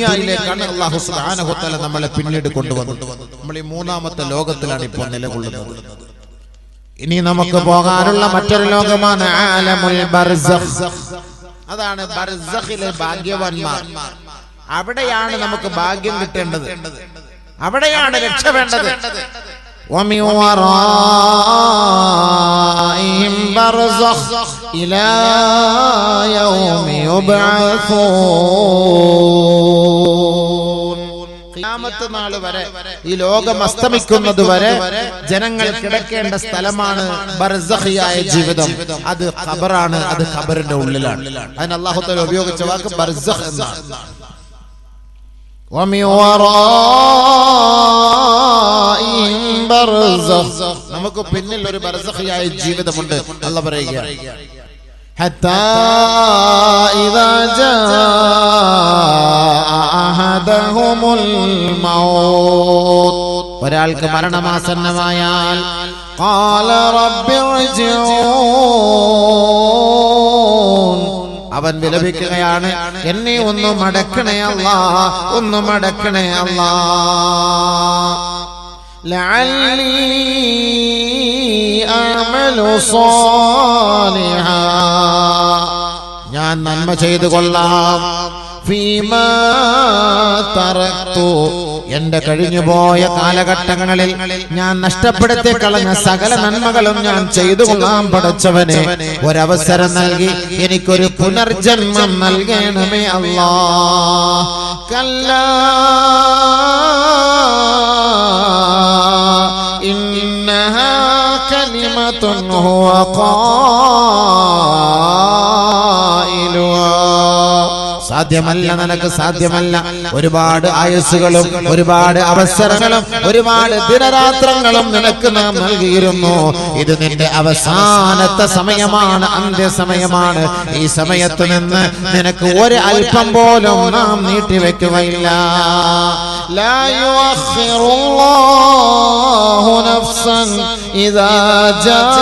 ദുനിയായിലേക്കാണ് അള്ളാഹു സുബ്ഹാനഹു തആല നമ്മളെ പിന്നീട് കൊണ്ടുവന്നു നമ്മൾ ഈ മൂന്നാമത്തെ ലോകത്തിലാണ് ഇപ്പോൾ നിലകൊള്ളുന്നത്. ഇനി നമുക്ക് പോകാനുള്ള മറ്റൊരു ലോകമാണ് ആലമുൽ ബർസഖ്. അതാണ് ബർസഖിലെ ഭാഗ്യവാന്മാർ. അവിടെയാണ് നമുക്ക് ഭാഗ്യം കിട്ടേണ്ടത്. അവിടെയാണ് രക്ഷ വേണ്ടത്. ومن ورائهم برزخ إلى يوم يبعثون ഖിയാമത്ത് നാൾ വരെ ഈ ലോകം അസ്തമിക്കുന്നത് വരെ ജനങ്ങൾ കിടക്കേണ്ട സ്ഥലമാണ് ബർസഖിയായ ജീവിതം അത് ഖബറാണ് അത് ഖബറിന്റെ ഉള്ളിലാണ് അതിന് അള്ളാഹു തആല ഉപയോഗിച്ച വാക്ക് ബർസഖ് എന്നാണ് ومن ورائهم برزخ നമുക്ക് പിന്നിൽ ഒരു ബർസഖിയായ ജീവിതമുണ്ട് അല്ല പറയുകയാണ് حتى إذا جاء أحدهم الموت ഒരാൾക്ക് മരണമാസന്നമായാൽ قال رب ارجعون അവൻ വിലപിക്കുകയാണ്. എന്നെ ഒന്ന് മടക്കണേ അല്ല ഒന്ന് മടക്കണേ അല്ല. ഞാൻ നന്മ ചെയ്തു കൊള്ളാം ഫീമാ തറക്തു എന്റെ കഴിഞ്ഞുപോയ കാലഘട്ടങ്ങളിൽ ഞാൻ നഷ്ടപ്പെടുത്തി കളഞ്ഞ സകല നന്മകളും ഞാൻ ചെയ്തു കൊള്ളാം പടച്ചവനെ ഒരവസരം നൽകി എനിക്കൊരു പുനർജന്മം നൽകണമേ അല്ലാ കല്ലാ إنها كلمة هو قائلها സാധ്യമല്ല നിനക്ക് സാധ്യമല്ല ഒരുപാട് ആയുസ്സുകളും ഒരുപാട് അവസരങ്ങളും ഒരുപാട് ദിനരാത്രങ്ങളും നിനക്ക് നാം നൽകിയിരുന്നു ഇത് നിന്റെ അവസാനത്തെ സമയമാണ് അന്ത്യസമയമാണ് ഈ സമയത്ത് നിന്ന് നിനക്ക് ഒരു അല്പം പോലും നാം നീട്ടിവെക്കുകയില്ല لا يؤخر الله نفسا إذا جاء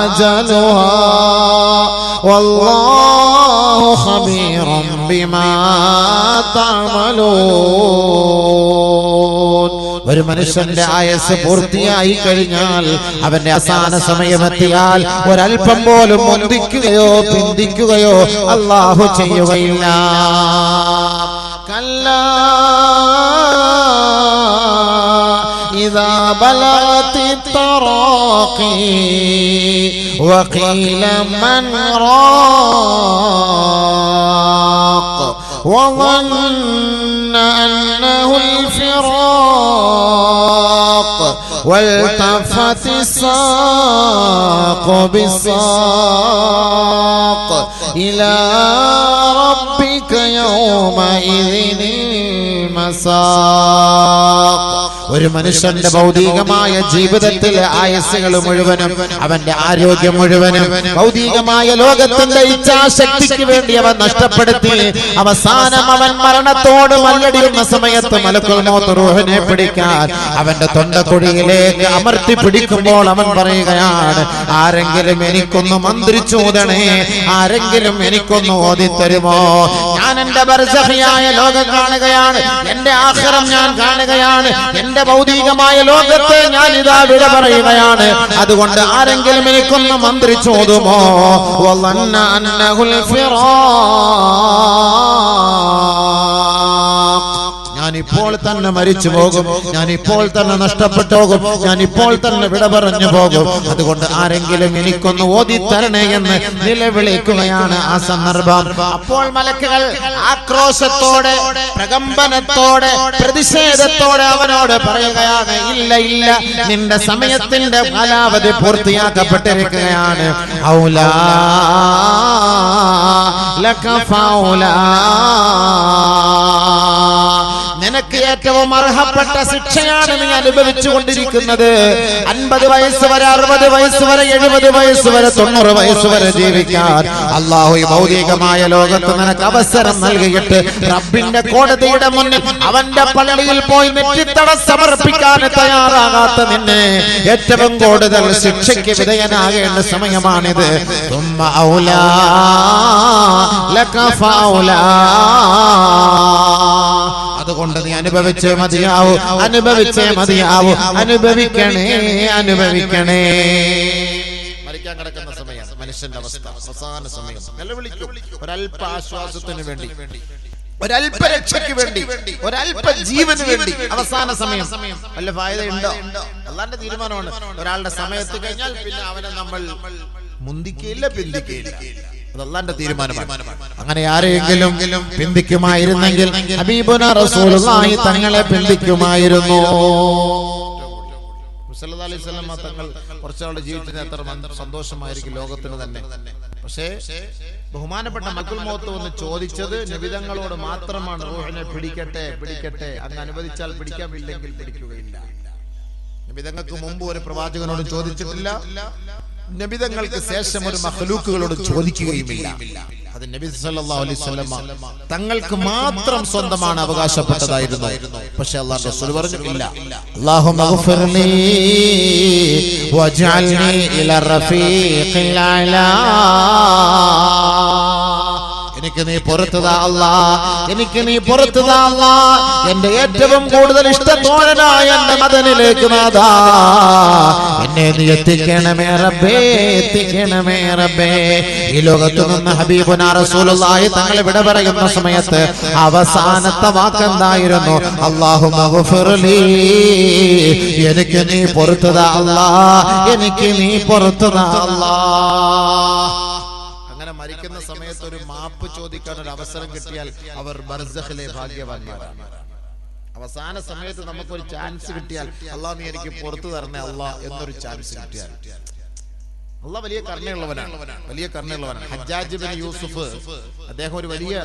أجلها والله خبير بما تعملون ഒരു മനുഷ്യന്റെ ആയസ് പൂർത്തിയായി കഴിഞ്ഞാൽ അവന്റെ അവസാന സമയമെത്തിയാൽ ഒരല്പം പോലും മുന്തിക്കുകയോ പിന്തിക്കുകയോ അള്ളാഹു ചെയ്യുകയില്ല وقيل من راق وظن أنه الفراق والتفت الساق بالساق إلى ربك يومئذ ഒരു മനുഷ്യന്റെ ഭൗതികമായ ജീവിതത്തിലെ ആയസ്സുകൾ മുഴുവനും അവന്റെ ആരോഗ്യം മുഴുവനും ഭൗതികമായ ലോകത്തിന്റെ ഇച്ഛാശക്തിക്ക് വേണ്ടി അവൻ നഷ്ടപ്പെടുത്തി. അവസാനം അവൻ മരണത്തോട് മല്ലടിയുന്ന സമയത്ത് മലക്കുൽ മോത്ത് റൂഹിനെ പിടിക്കാൻ അവന്റെ തൊണ്ടക്കുഴിയിലേക്ക് അമർത്തി പിടിക്കുമ്പോൾ അവൻ പറയുകയാണ് ആരെങ്കിലും എനിക്കൊന്ന് മന്ത്രിച്ചൂതണേ ആരെങ്കിലും എനിക്കൊന്ന് ഓതിത്തരുമോ? ഞാൻ എന്റെ ബർസഹിയായ ലോകം കാണുകയാണ്. എന്റെ ആഹ്റം ഞാൻ കാണുകയാണ്. എന്റെ ഭൗതികമായ ലോകത്തെ ഞാൻ ഇതാ വിട പറയുകയാണ്. അതുകൊണ്ട് ആരെങ്കിലും എനിക്കൊന്ന് മന്ത്രിച്ചോതുമോ അന്നഹുൽ ഫിറാ. ഞാൻ ഇപ്പോൾ തന്നെ മരിച്ചു പോകും. ഞാൻ ഇപ്പോൾ തന്നെ നഷ്ടപ്പെട്ടു പോകും. ഞാൻ ഇപ്പോൾ തന്നെ വിട പറഞ്ഞു പോകും. അതുകൊണ്ട് ആരെങ്കിലും എനിക്കൊന്ന് ഓതി തരണേ എന്ന് നിലവിളിക്കുകയാണ് ആ സന്ദർഭം. അപ്പോൾ മലക്കുകൾ ആക്രോശത്തോടെ പ്രകമ്പനത്തോടെ പ്രതിഷേധത്തോടെ അവനോട് പറയുകയാണ് ഇല്ല ഇല്ല നിന്റെ സമയത്തിന്റെ കാലാവധി പൂർത്തിയാക്കപ്പെട്ടിരിക്കുകയാണ്. ഔലാ ലക ഫൗലാ. നിനക്ക് ഏറ്റവും അർഹപ്പെട്ട ശിക്ഷയാണ് നീ അനുഭവിച്ചു കൊണ്ടിരിക്കുന്നത് അൻപത് വയസ്സ് വരെ അറുപത് വയസ്സ് വരെ എഴുപത് വയസ്സ് വരെ തൊണ്ണൂറ് വയസ്സ് വരെ ജീവിക്കാൻ. അള്ളാഹു ഭൗതികമായ ലോകത്ത് നിനക്ക് അവസരം നൽകിയിട്ട് റബ്ബിന്റെ കോടതിയുടെ മുന്നിൽ അവന്റെ പള്ളിയിൽ പോയി നെറ്റിത്തട സമർപ്പിക്കാൻ തയ്യാറാകാത്ത നിന്നെ ഏറ്റവും കൂടുതൽ ശിക്ഷയ്ക്ക് വിധേയനാകേണ്ട സമയമാണിത്. തുമ്മ ഔലാ ലക ഫൗലാ. അതുകൊണ്ട് നീ അനുഭവിച്ചേ മതിയാവൂ. അനുഭവിച്ചേ മതിയാവൂ. അനുഭവിക്കണേ അനുഭവിക്കണേ മരിക്കാൻ കിടക്കുന്ന സമയം മനുഷ്യന്റെ അവസ്ഥ. അവസാന സമയം. നിലവിളിക്കും. ഒരല്പ ആശ്വാസത്തിന് വേണ്ടി. ഒരല്പ രക്ഷയ്ക്ക് വേണ്ടി. ഒരല്പ ജീവന് വേണ്ടി. അവസാന സമയം. വല്ല ഫായതയുണ്ടോ? അല്ലാണ്ട് തീരുമാനമാണ്. ഒരാളുടെ സമയത്ത് കഴിഞ്ഞാൽ പിന്നെ അവനെ നമ്മൾ മുന്തിക്കയില്ല പിന്തിക്കയില്ല അതല്ലാന്റെ തീരുമാനമാണ്. അങ്ങനെ ആരെയെങ്കിലും പിന്തിക്കുമായിരുന്നെങ്കിൽ ഹബീബുന റസൂലുള്ളാഹി തങ്ങളെ പിന്തിക്കുമായിരുന്നു. തങ്ങൾ കുറച്ചാളുടെ ജീവിതത്തിന് അത്ര സന്തോഷമായിരിക്കും ലോകത്തിന് തന്നെ. പക്ഷേ ബഹുമാനപ്പെട്ട മക്കുൽ മോത്ത് വന്ന് ചോദിച്ചത് നബിതങ്ങളോട് മാത്രമാണ്. റൂഹിനെ പിടിക്കട്ടെ പിടിക്കട്ടെ. അങ്ങ് അനുവദിച്ചാൽ പിടിക്കാൻ ഇല്ലെങ്കിൽ പിടിക്കുകയില്ല. നബിതങ്ങൾക്ക് മുമ്പ് ഒരു പ്രവാചകനോട് ചോദിച്ചിട്ടില്ല. നബിതങ്ങൾക്ക് ശേഷം ഒരു മഹലൂക്കുകളോട് ചോദിക്കുകയുമില്ല. അത് നബി സല്ലല്ലാഹു അലൈഹി വസല്ലമ തങ്ങൾക്ക് മാത്രം സ്വന്തമാണ് അവകാശപ്പെട്ടതായിരുന്നു. പക്ഷേ അള്ളാഹു റസൂൽ പറഞ്ഞു ഇല്ല. അല്ലാഹു മഗ്ഫിർലി വജ്അൽനി ഇല റഫീഖിൽ അലാ. എനിക്ക് നീ പുറത്തുതാ അല്ലാ. എനിക്ക് നീ പുറത്തുതാ അല്ലാ. എന്റെ ഏറ്റവും കൂടുതൽ ഇഷ്ടത്തോഴനായ എന്റെ മദനിലേക്ക് നാദാ എന്നെ നീ എത്തിക്കണമേ റബ്ബേ എത്തിക്കണമേ റബ്ബേ. ഈ ലോകത്ത് നിന്ന് ഹബീബുന റസൂലുള്ളാഹി തങ്ങൾ വിട പറയുന്ന സമയത്ത് അവസാനത്തെ വാക്കെന്തായിരുന്നു അല്ലാഹു മഗ്ഫിർലി എനിക്ക് നീ പുറത്തുതാ അല്ലാ. എനിക്ക് നീ പുറത്തുതാ അല്ലാ. മാപ്പ് ചോദിക്കാൻ ഒരു അവസരം കിട്ടിയാൽ അവർ ബർസഖിലെ ഭാഗ്യവാന്മാരാണ്. അവസാന സമയത്ത് നമുക്കൊരു ചാൻസ് കിട്ടിയാൽ അള്ളാഹ് നീ എനിക്ക് പുറത്തു തരണേ അള്ളാ എന്നൊരു ചാൻസ് കിട്ടിയാൽ. അല്ല വലിയ കരുണയുള്ളവനാണ്. വലിയ കരുണയുള്ളവനാണ്. ഹജ്ജാജ് ബിൻ യൂസുഫ് അദ്ദേഹം ഒരു വലിയ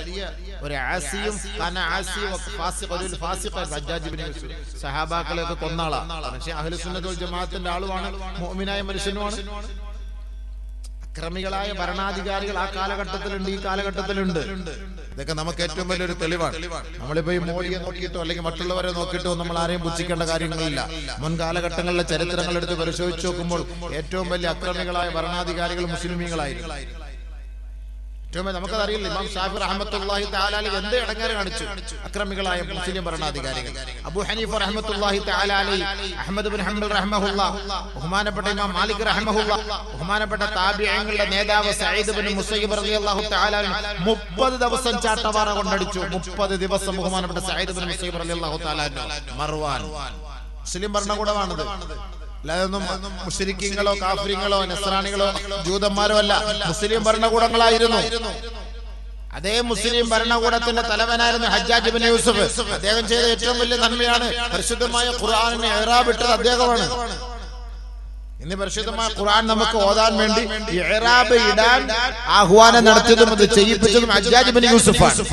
ഒരു ആസിയും ഹജ്ജാജ് ബിൻ യൂസുഫ്. സഹാബാക്കളെയൊക്കെ കൊന്നാളാണ് പക്ഷേ അഹ്ലുസുന്നത്തുൽ ജമാഅത്തിന്റെ ആളുമാണ്. മുഅ്മിനായ മനുഷ്യനുമാണ്. അക്രമികളായ ഭരണാധികാരികൾ ആ കാലഘട്ടത്തിലുണ്ട് ഈ കാലഘട്ടത്തിലുണ്ട്. ഇതൊക്കെ നമുക്ക് ഏറ്റവും വലിയൊരു തെളിവാണ്. നമ്മളിപ്പോ ഈ മോഡിയെ നോക്കിയിട്ടോ അല്ലെങ്കിൽ മറ്റുള്ളവരെ നോക്കിയിട്ടോ നമ്മൾ ആരെയും പുച്ഛിക്കേണ്ട കാര്യങ്ങളില്ല. മുൻ കാലഘട്ടങ്ങളിലെ ചരിത്രങ്ങൾ എടുത്ത് പരിശോധിച്ച് നോക്കുമ്പോൾ ഏറ്റവും വലിയ അക്രമികളായ ഭരണാധികാരികൾ മുസ്ലിമീങ്ങളായിരുന്നു ഏറ്റവും അറിയില്ല. ഇമാം ഷാഫി റഹ്മത്തുള്ളാഹി താലാലി എന്ത് ഇടങ്ങേറ് കാണിച്ചു? അക്രമികളായ മുസ്ലിം ഭരണാധികാരികൾ. അബൂ ഹനീഫ റഹ്മത്തുള്ളാഹി താലാലി അഹമ്മദ് ബിൻ ഹംബൽ റഹ്മഹുല്ല ബഹുമാനപ്പെട്ട ഇമാം മാലിക് റഹ്മഹുല്ല ബഹുമാനപ്പെട്ട താബിഈങ്ങളുടെ നേതാവ് സഈദ് ബിൻ മുസയ്യിബ് റളിയല്ലാഹു തആല 30 ദിവസം ചാട്ടവാറ കൊണ്ടടിച്ചു. 30 ദിവസം ബഹുമാനപ്പെട്ട സഈദ് ബിൻ മുസയ്യിബ് റളിയല്ലാഹു തആല മർവാൻ മുസ്ലിം ഭരണകൂടമാണിത്. അല്ലാതൊന്നും മുസ്ലിങ്ങളോ കാഫ്രിങ്ങളോ നസ്രാണികളോ ജൂതന്മാരോ അല്ല മുസ്ലിം ഭരണകൂടങ്ങളായിരുന്നു. അതേ മുസ്ലിം ഭരണകൂടത്തിന്റെ തലവനായിരുന്നു ഹജ്ജാജ് ബിൻ യൂസഫ്. അദ്ദേഹം ചെയ്ത ഏറ്റവും വലിയ നന്മയാണ് പരിശുദ്ധമായ ഖുർആാനിനെ ഏറാവിട്ടത് അദ്ദേഹമാണ്. ഇന്ന് പരിശുദ്ധമായ ഖുർആൻ നമുക്ക് ഓതാൻ വേണ്ടി ഇറാബ് ഇടാൻ ആഹ്വാനം നടത്തിയതും അത് ചെയ്യിപ്പിച്ചതും ഹജ്ജാജ് ബിൻ യൂസുഫാണ്.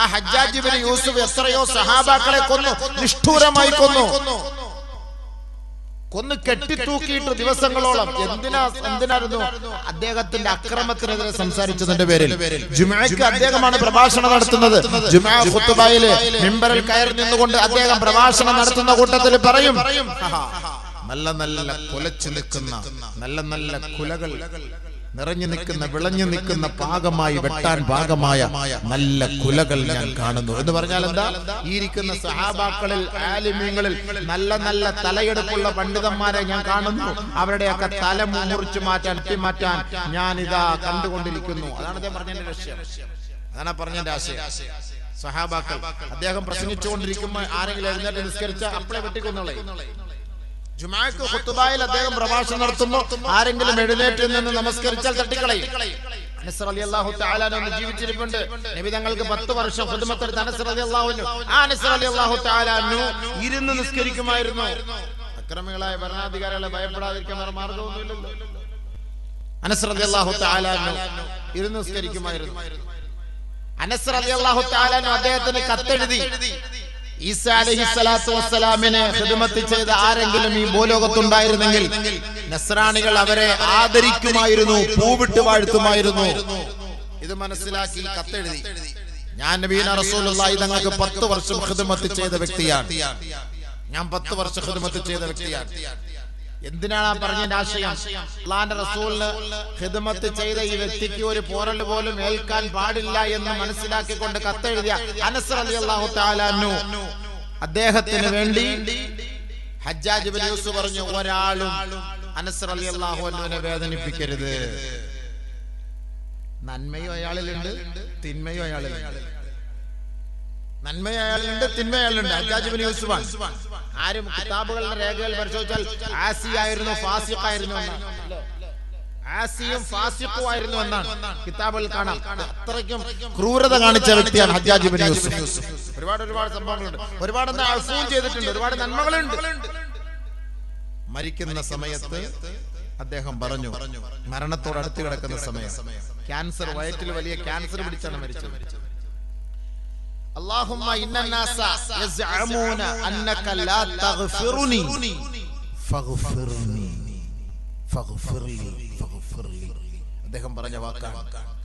ആ ഹജ്ജാജ് ബിൻ യൂസുഫ് എത്രയോ സഹാബാക്കളെ കൊന്നു. നിഷ്ഠൂരമായി കൊന്നു. കൊന്ന് കെട്ടിത്തൂക്കിയിട്ട് ദിവസങ്ങളോളം എന്തിനാ എന്തിനായിരുന്നു അദ്ദേഹത്തിന്റെ അക്രമത്തിനെതിരെ സംസാരിച്ചതിന്റെ പേരിൽ. ജുമാക്ക് അദ്ദേഹമാണ് പ്രഭാഷണം നടത്തുന്നത്. ജുമാ ഖുത്തുബയിൽ മിമ്പറിൽ കയറി നിന്നുകൊണ്ട് അദ്ദേഹം പ്രഭാഷണം നടത്തുന്ന കൂട്ടത്തിൽ പറയും. നല്ല നല്ല കുലച്ചു നിൽക്കുന്ന നല്ല നല്ല കുലകൾ. നിറഞ്ഞു നിൽക്കുന്ന വിളഞ്ഞു നിൽക്കുന്ന പാകമായി വെട്ടാൻ പാകമായ നല്ല കുലകൾ ഞാൻ കാണുന്നു. എന്ന് പറഞ്ഞാൽ എന്താ? ഈ ഇരിക്കുന്ന സഹാബാക്കളിൽ ആലിമ്യങ്ങളിൽ നല്ല നല്ല തലയെടുപ്പുള്ള പണ്ഡിതന്മാരെ ഞാൻ കാണുന്നു. അവരുടെയൊക്കെ തല മുറിച്ചു മാറ്റാൻ മാറ്റാൻ ഞാൻ ഇതാ കണ്ടുകൊണ്ടിരിക്കുന്നു. അതാണ് അദ്ദേഹം പറഞ്ഞതിന്റെ ലക്ഷ്യം അതാണ് പറഞ്ഞതിന്റെ ആശയം സഹാബാക്കൾ. അദ്ദേഹം പ്രസംഗിച്ചുകൊണ്ടിരിക്കുമ്പോൾ ആരെങ്കിലും എഴുന്നേറ്റ് നിസ്കരിച്ച അപ്പളെ വെട്ടിക്കൊന്നുള്ളേ ജുമാക്ക് ഹുത്തുബായിൽ അദ്ദേഹം പ്രഭാഷണം നടത്തുമ്പോൾ ആരെങ്കിലും എഴുന്നേറ്റ് നിന്ന് നമസ്കരിച്ചാൽ തട്ടിക്കളയും. ജീവിച്ചിരിപ്പുണ്ട്. നബി തങ്ങൾക്ക് 10 വർഷം ഇരുന്ന് നിസ്കരിക്കുമായിരുന്നു. അക്രമികളായ ഭരണാധികാരികളെ ഭയപ്പെടാതിരിക്കാൻ വേറെ മാർഗമൊന്നുമില്ലല്ലോ. ഇരുന്ന് നിസ്കരിക്കുമായിരുന്നു. അദ്ദേഹത്തിന് കത്തെഴുതി. ഈസ അലഹി സ്വലാത്തു വസ്സലാമിനെ ചെയ്ത ആരെങ്കിലും ഈ ഭൂലോകത്തുണ്ടായിരുന്നെങ്കിൽ നസ്രാണികൾ അവരെ ആദരിക്കുമായിരുന്നു പൂവിട്ട് വാഴ്ത്തുമായിരുന്നു. ഇത് മനസ്സിലാക്കി കത്തെഴുതി. ഞാൻ നബീന റസൂലുള്ളാഹി തങ്ങൾക്ക് പത്ത് വർഷം ഹിദ്മത്ത് ചെയ്ത വ്യക്തിയാണ്. ഞാൻ പത്ത് വർഷം ഹിദ്മത്ത് ചെയ്ത വ്യക്തിയാണ്. എന്തിനാണ് ആ പറഞ്ഞതിന്റെ ആശയം അള്ളാന്റെ റസൂലിന് ഹിദമത്ത് ചെയ്ത ഈ വ്യക്തിക്ക് ഒരു പോരൽ പോലും ഏൽക്കാൻ പാടില്ല എന്ന് മനസ്സിലാക്കിക്കൊണ്ട് കത്തെഴുതിയ അനസ് അലി അള്ളാഹു താലാനു അദ്ദേഹത്തിന് വേണ്ടി ഹജ്ജാജ് ബിൻ പറഞ്ഞു ഒരാളും അനസ് അലി അള്ളാഹു വേദനിപ്പിക്കരുത്. നന്മയും അയാളിലുണ്ട് തിന്മയും അയാളിലുണ്ട്. നന്മയും അയാളിലുണ്ട് തിന്മ അയാളിലുണ്ട് ഹജ്ജാജ് ബിൻ യൂസുഫാണ് ആരും കിതാബുകളുടെ രേഖകൾ പരിശോധിച്ചാൽ ആസി ആയിരുന്നു ഫാസിഖ് ആയിരുന്നു എന്നാണ്. ആസിയും ഫാസിഖും ആയിരുന്നു എന്നാണ്. കിതാബുകൾ കാണാം. അത്രയ്ക്കും ക്രൂരത കാണിച്ച വ്യക്തിയാണ് ഹജ്ജാജ് ബിൻ യൂസുഫ്. ഒരുപാട് ഒരുപാട് സംഭവങ്ങളുണ്ട്. ഒരുപാട് എന്താ ചെയ്തിട്ടുണ്ട്. ഒരുപാട് നന്മകളുണ്ട്. മരിക്കുന്ന സമയത്ത് അദ്ദേഹം പറഞ്ഞു മരണത്തോട് അടുത്ത് കിടക്കുന്ന സമയം. ക്യാൻസർ വയറ്റിൽ വലിയ ക്യാൻസർ പിടിച്ചാണ് മരിച്ചത്. اللهم إن الناس يزعمون أنك لا تغفرني فاغفرني فاغفر لي فاغفر لي അദ്ദേഹം പറഞ്ഞ വാക്കാണ്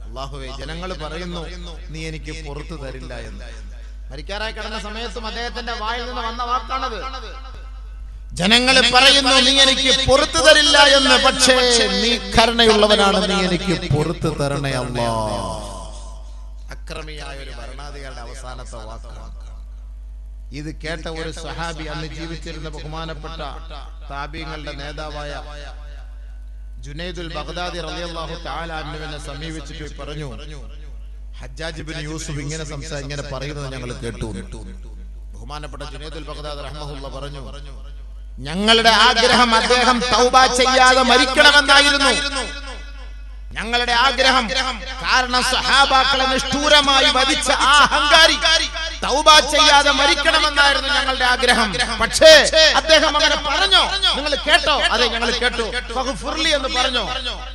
അള്ളാഹുവെ ജനങ്ങൾ പറയുന്നു നീ എനിക്ക് പുറത്തു തരില്ല എന്ന് മരിക്കാറായി കിടന്ന സമയത്തും അദ്ദേഹത്തിന്റെ വായിൽ നിന്ന് വന്ന വാക്കാണത് ജനങ്ങൾ പറയുന്നു നീ എനിക്ക് പുറത്തു തരില്ല എന്ന് പക്ഷേ നീ കരുണയുള്ളവനാണ് നീ എനിക്ക് പുറത്തു തരണേ അല്ലാ അക്രമിയായ ഒരു ഭരണാധികാരിയുടെ അവസാനത്തെ വാക്കാണ് ഇത് കേട്ട ഒരു സഹാബി അന്ന് ജീവിച്ചിരുന്ന ബഹുമാനപ്പെട്ട താബീങ്ങളുടെ നേതാവായ ജുനൈദുൽ ബഗ്ദാദി റളിയല്ലാഹു തആല അന്നുവിനെ സമീപിച്ചിട്ട് പറഞ്ഞു. ഹജ്ജാജ് ബിൻ യൂസുഫ് ഇങ്ങനെ സംസാ ഇങ്ങനെ പറയുന്നത് ഞങ്ങൾ കേട്ടു ബഹുമാനപ്പെട്ട ജുനൈദുൽ ബഗ്ദാദി റഹ്മഹുള്ള പറഞ്ഞു. ഞങ്ങളുടെ ആഗ്രഹം അദ്ദേഹം തൗബ ചെയ്യാതെ മരിക്കണമെന്നായിരുന്നു. ഞങ്ങളുടെ ആഗ്രഹം കാരണം സഹാബാക്കളെ നിഷ്ഠൂരമായി വധിച്ച ആ അഹങ്കാരി തൗബ ചെയ്യാതെ മരിക്കണമെന്നായിരുന്നു ഞങ്ങളുടെ ആഗ്രഹം. പക്ഷേ അദ്ദേഹം അങ്ങനെ പറഞ്ഞോ? നിങ്ങൾ കേട്ടോ? അതെ ഞങ്ങൾ കേട്ടു. ഫുർലി എന്ന് പറഞ്ഞോ?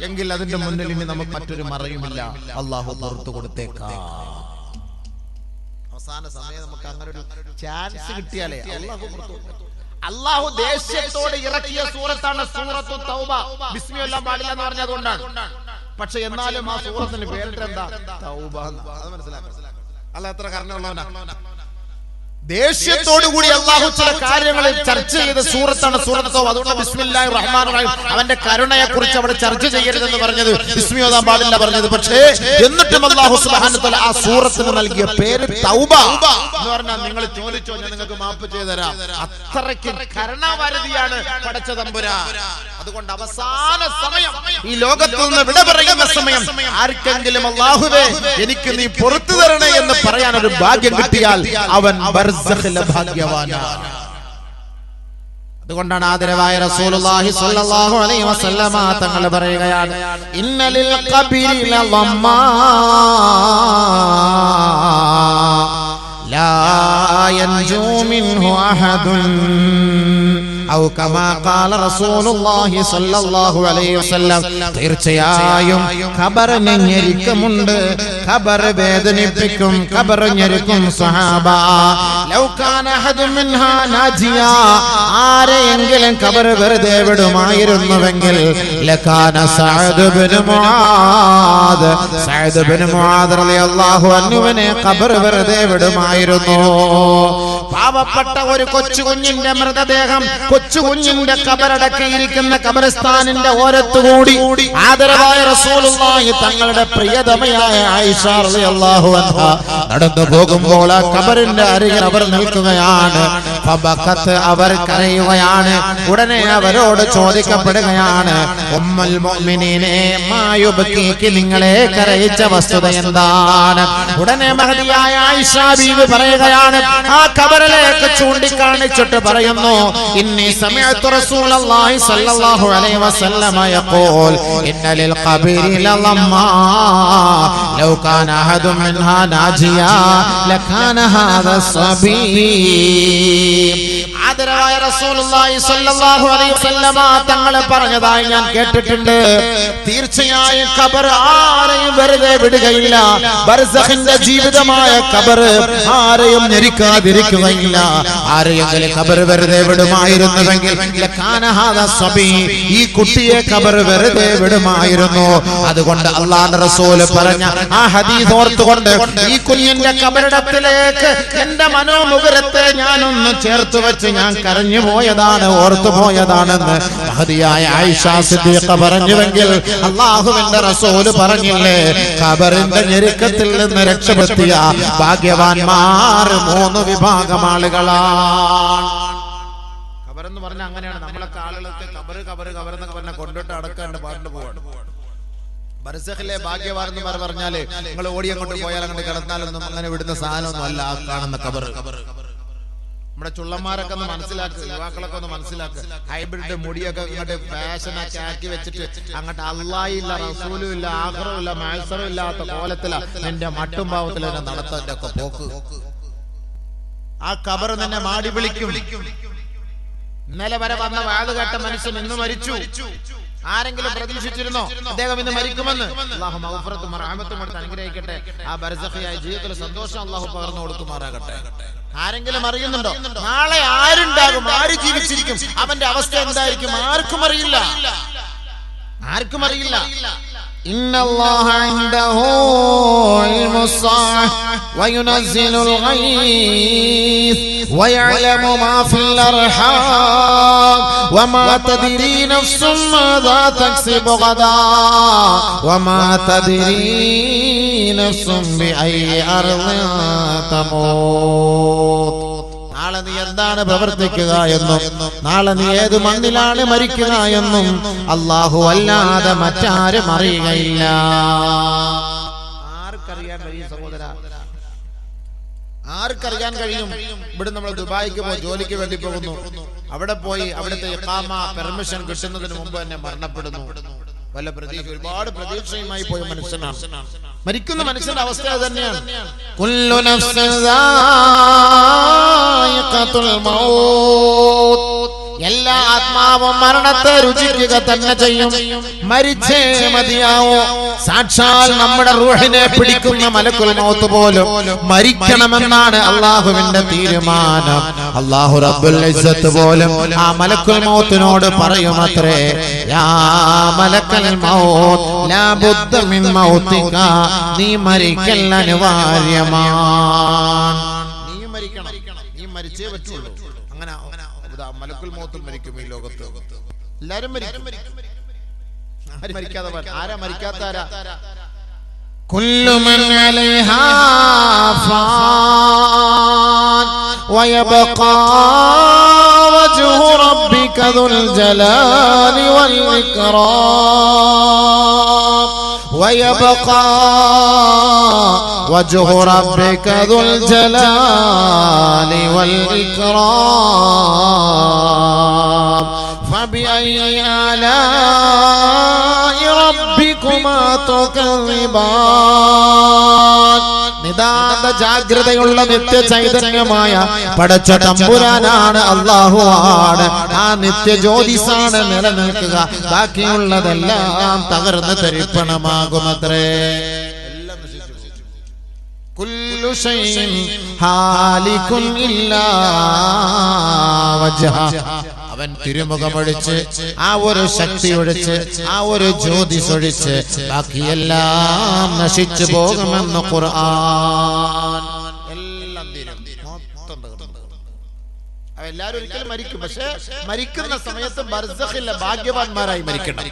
എങ്കിൽ അതിന്റെ മുന്നിൽ ഇനി നമുക്ക് മറ്റൊരു മറയുമില്ല. അള്ളാഹു പുറത്തു കൊടുത്തേക്കാം. അവസാന സമയം നമുക്ക് അങ്ങനെ ഒരു ചാൻസ് കിട്ടിയാലേ? അള്ളാഹു പുറത്തു. അള്ളാഹു ദേഷ്യത്തോട് ഇറക്കിയ സൂറത്താണ് സൂറത്തു തൗബ. ബിസ്മി എല്ലാം പാടില്ല എന്ന് പറഞ്ഞതുകൊണ്ടാണ് പക്ഷെ എന്നാലും ആ സൂറത്തിന്റെ പേരിട്ട് എന്താ തൗബ. അത് മനസ്സിലാക്കണം അല്ല എത്ര കരുണയുള്ളവനാ. ദേഷ്യത്തോടു കൂടി അള്ളാഹു ചില കാര്യങ്ങൾ ചർച്ച ചെയ്ത സൂറത്താണ് സൂറത്തോ അതുകൊണ്ട് ബിസ്മില്ലാഹി റഹ്മാൻ റഹീം. അവന്റെ കരുണയെ കുറിച്ച് അവിടെ ചർച്ച ചെയ്യരുതെന്ന് പറഞ്ഞത് വിസ്മിയോദാൻ പാടില്ല പറഞ്ഞത്. പക്ഷേ എന്നിട്ടും അള്ളാഹു തആല ആ സൂറത്തിന് നൽകിയ പേര് തൗബ. എന്ന് പറഞ്ഞാൽ നിങ്ങൾ ചോദിച്ചോ ഞാൻ നിങ്ങൾക്ക് മാപ്പ് ചെയ്തു തരാം. അത്രയ്ക്ക് കരുണാവാരതിയാണ് പടച്ച തമ്പുരാ അതുകൊണ്ട് അവസാന സമയം ഈ ലോകത്ത് നിന്ന് വിട പറയുന്ന സമയം ആർക്കെങ്കിലും അള്ളാഹുവേ എനിക്ക് നീ പുറത്തു തരണേ എന്ന് പറയാൻ ഒരു ഭാഗ്യം കിട്ടിയാൽ അവൻ അതുകൊണ്ടാണ് ആദരവായ റസൂലുള്ളാഹി സ്വല്ലല്ലാഹു അലൈഹി വസല്ലമ തങ്ങൾ പറയുകയാണ് ഇന്നലിൽ ഖബരി ലാ മിൻഹു ഔ കമാ ഖാല റസൂലുള്ളാഹി സ്വല്ലല്ലാഹു അലൈഹി വസല്ലം. തീർച്ചയായും ഖബറിന് ഖബർ വേദനിപ്പിക്കും. ഖബർ സ്വഹാബ. ലൗ കാന മിൻഹാ ആരെയെങ്കിലും ഖബർ വെറുതെ വിടുമായിരുന്നുവെങ്കിൽ ലകാന Saad ibn Muadh. Saad ibn Muadh റളിയല്ലാഹു ഖബർ വെറുതെ വിടുമായിരുന്നു. പാവപ്പെട്ട ഒരു കൊച്ചുകുഞ്ഞിന്റെ മൃതദേഹം കൊച്ചുകുഞ്ഞിന്റെ കബറടക്കിയിരിക്കുന്ന കബറിസ്ഥാനിന്റെ ഓരത്തുകൂടി. ആദരവായ റസൂലുള്ളാഹി തങ്ങളുടെ പ്രിയതമയായ ആയിഷ റളിയല്ലാഹു നടന്നു പോകുമ്പോൾ ആ കബറിന്റെ അരികിൽ അവർ നിൽക്കുകയാണ്. അവർ കരയുകയാണ്. ഉടനെ അവരോട് ചോദിക്കപ്പെടുകയാണ് ഉമ്മൽ നിങ്ങളെ കരയിച്ച വസ്തുത എന്താണ്? ഉടനെ മഹദിയായ ആയിഷ ബീവി പറയുകയാണ് ആ കബറിലേക്ക് ചൂണ്ടിക്കാണിച്ചിട്ട് പറയുന്നു ഇന്നി സമയത്ത് റസൂലല്ലാഹി സ്വല്ലല്ലാഹു അലൈഹി വസല്ലമ യഖൂൽ ഇന്ന ലിൽ ഖബരി ലളമ്മാ ലൗ കാന അഹദു മിൻഹാ നാജിയ ലകാന ഹാദ സബീ. ആദരവായ റസൂലുള്ളാഹി സ്വല്ലല്ലാഹു അലൈഹി വസല്ലമ തങ്ങൾ പറഞ്ഞതായി ഞാൻ കേട്ടിട്ടുണ്ട്. തീർച്ചയായും ഖബർ ആരെയും വെറുതെ വിടുകയില്ല. ബർസഖിന്റെ ജീവിതമായ ഖബർ ആരെയും ഞെരിക്കാതിരിക്കുകയില്ല ആരെയെങ്കിലും കബർ വെറുതെ വിടുമായിരുന്നുവെങ്കിൽ. ഈ കുട്ടിയെ കബർ വെറുതെ വിടുമായിരുന്നു അതുകൊണ്ട് അള്ളാന്റെ റസൂൽ പറഞ്ഞ ആ ഹദീസ് ഓർത്തുകൊണ്ട് ഈ കുഞ്ഞിന്റെ കബറിടത്തിലേക്ക് എന്റെ മനോമുഖരത്തെ ഞാനൊന്ന് ചേർത്ത് വെച്ച് ഞാൻ കരഞ്ഞു പോയതാണ് ഓർത്തു പോയതാണെന്ന് മഹതിയായ ആയിഷ സിദ്ദീഖ പറഞ്ഞുവെങ്കിൽ അള്ളാഹുവിന്റെ റസൂൽ പറഞ്ഞില്ലേ കബറിന്റെ ഞെരുക്കത്തിൽ നിന്ന് രക്ഷപ്പെടുത്തിയ ഭാഗ്യവാന്മാർ മൂന്ന് വിഭാഗം ആളുകളാണ് ഖബറെന്ന് പറഞ്ഞാൽ അങ്ങനെയാണ്. നമ്മളൊക്കെ ആളുകളൊക്കെ ഖബറ് ഖബറ് ഖബർ പറഞ്ഞ പറഞ്ഞാൽ കൊണ്ടിട്ട് അടക്കാണ്ട് പാട്ട് പോവാണ്. ബർസഖിലെ ഭാഗ്യവാർന്ന് പറഞ്ഞാൽ നിങ്ങൾ ഓടിയം കൊണ്ട് പോയാൽ അങ്ങോട്ട് കിടന്നാലൊന്നും അങ്ങനെ വിടുന്ന സാധനമൊന്നും അല്ല ആ കാണുന്ന ഖബർ നമ്മുടെ ചുള്ളന്മാരൊക്കെ ഒന്ന് മനസ്സിലാക്കുക യുവാക്കളൊക്കെ ഒന്ന് മനസ്സിലാക്കുക ഹൈബ്രിഡ് മുടിയൊക്കെ ഇങ്ങോട്ട് ഫാഷനൊക്കെ ആക്കി വെച്ചിട്ട് അങ്ങോട്ട് അള്ളായില്ല റസൂലും ഇല്ല ആഹ്റവും ഇല്ല മത്സരം ഇല്ലാത്ത കോലത്തില എന്റെ മട്ടും ഭാവത്തിൽ എന്നെ നടത്തന്റെ ഒക്കെ പോക്ക്. ആ കബർ നിന്നെ മാടി വിളിക്കും. ഇന്നലെ വരെ വന്ന വാത് കേട്ട മനുഷ്യൻ ഇന്ന് മരിച്ചു. ആരെങ്കിലും പ്രതീക്ഷിച്ചിരുന്നോ? അദ്ദേഹം ഇന്ന് മരിക്കുമെന്ന്. അള്ളാഹു മഹഫറത്തും അനുഗ്രഹിക്കട്ടെ. ആ ബർസഖിയായ ജീവിതത്തിൽ സന്തോഷം അള്ളാഹു പകർന്നു കൊടുക്കുമാറാകട്ടെ ആരെങ്കിലും അറിയുന്നുണ്ടോ? നാളെ ആരുണ്ടാകും? ആര് ജീവിച്ചിരിക്കും? അവന്റെ അവസ്ഥ എന്തായിരിക്കും? ആർക്കും അറിയില്ല. ആർക്കും അറിയില്ല. إن الله عنده علم الساعة وينزل الغيث ويعلم ما في الأرحام وما تدري نفس ماذا تكسب غدا وما تدري نفس بأي أرض تموت. നാളെ നീ എന്താണ് പ്രവർത്തിക്കുക എന്നും നാളെ നീ ഏത് മണ്ണിലാണ് മരിക്കുക എന്നും അള്ളാഹു അല്ലാതെ മറ്റാരും അറിയുകയില്ല. ആർക്കറിയാൻ കഴിയും സഹോദര? ആർക്കറിയാൻ കഴിയും? ഇവിടെ നമ്മൾ ദുബായിക്ക് പോയി ജോലിക്ക് വേണ്ടി പോകുന്നു. അവിടെ പോയി അവിടുത്തെ പെർമിഷൻ കിട്ടുന്നതിന് മുമ്പ് തന്നെ മരണപ്പെടുന്നു. വല്ല പ്രതീക്ഷ ഒരുപാട് പ്രതീക്ഷയുമായി പോയ മനുഷ്യനാണ് മരിക്കുന്ന മനുഷ്യന്റെ അവസ്ഥ അത് തന്നെയാണ് കുല്ലു നഫ്സിൻ എല്ലാ ആത്മാവും മരണത്തെ രുചിക്കുക തന്നെ ചെയ്യും. മരിച്ചേ മതിയാവോ? സാക്ഷാൽ നമ്മുടെ റൂഹിനെ പിടിക്കുന്ന മലക്കുൽ മൗത്ത് പോലും മരിക്കണമെന്നാണ് അള്ളാഹുവിന്റെ തീരുമാനം. അള്ളാഹു റബ്ബുൽ ഇസ്സത്ത് പോലും ആ മലക്കുൽ മൗത്തിനോട് പറയുമത്രേ യാ മലക്കൽ മൗത്ത് ലാ മിൻ നീ മരിക്കൽ അനിവാര്യമാണ് നീ മരിക്കണം നീ മരിച്ചേ പറ്റുള്ളൂ. മലക്കുൽ മോത്തും മരിക്കും ഈ ലോകത്ത്. എല്ലാരും മരിക്കും. ആരും മരിക്കാതെ ആരാ മരിക്കാത്ത ആരാ കുല്ലുമൻ അലൈഹാ ഫാൻ വയബഖാ വജ്ഹു റബ്ബിക ദുൽ ജലാലി വൽ ഇക്റാം ويبقى وجه ربك ذو الجلال والإكرام. فبأي آلاء ربكما تكذبان നിതാന്ത ജാഗ്രതയുള്ള നിത്യ ചൈതന്യമായ പടച്ച തമ്പുരാനാണ് അള്ളാഹുവാണ് ആ നിത്യ ജ്യോതിസാണ് നിലനിൽക്കുക ബാക്കിയുള്ളതെല്ലാം തകർന്ന് തരിപ്പണമാകുമത്രേ എല്ലാം നശിച്ചു കുല്ലു ഷൈഇൻ ഹാലികുൻ ഇല്ലാ വജ്ഹ അവൻ തിരുമുഖമൊഴിച്ച് ആ ഒരു ശക്തി ഒഴിച്ച് ആ ഒരു ജ്യോതി ഒഴിച്ച് ബാക്കിയെല്ലാം നശിച്ചു പോകുമെന്ന് ഖുർആൻ എല്ലാം എല്ലാവരും ഒരിക്കലും മരിക്കും. പക്ഷെ മരിക്കുന്ന സമയത്ത് ഭാഗ്യവാന്മാരായി മരിക്കണം.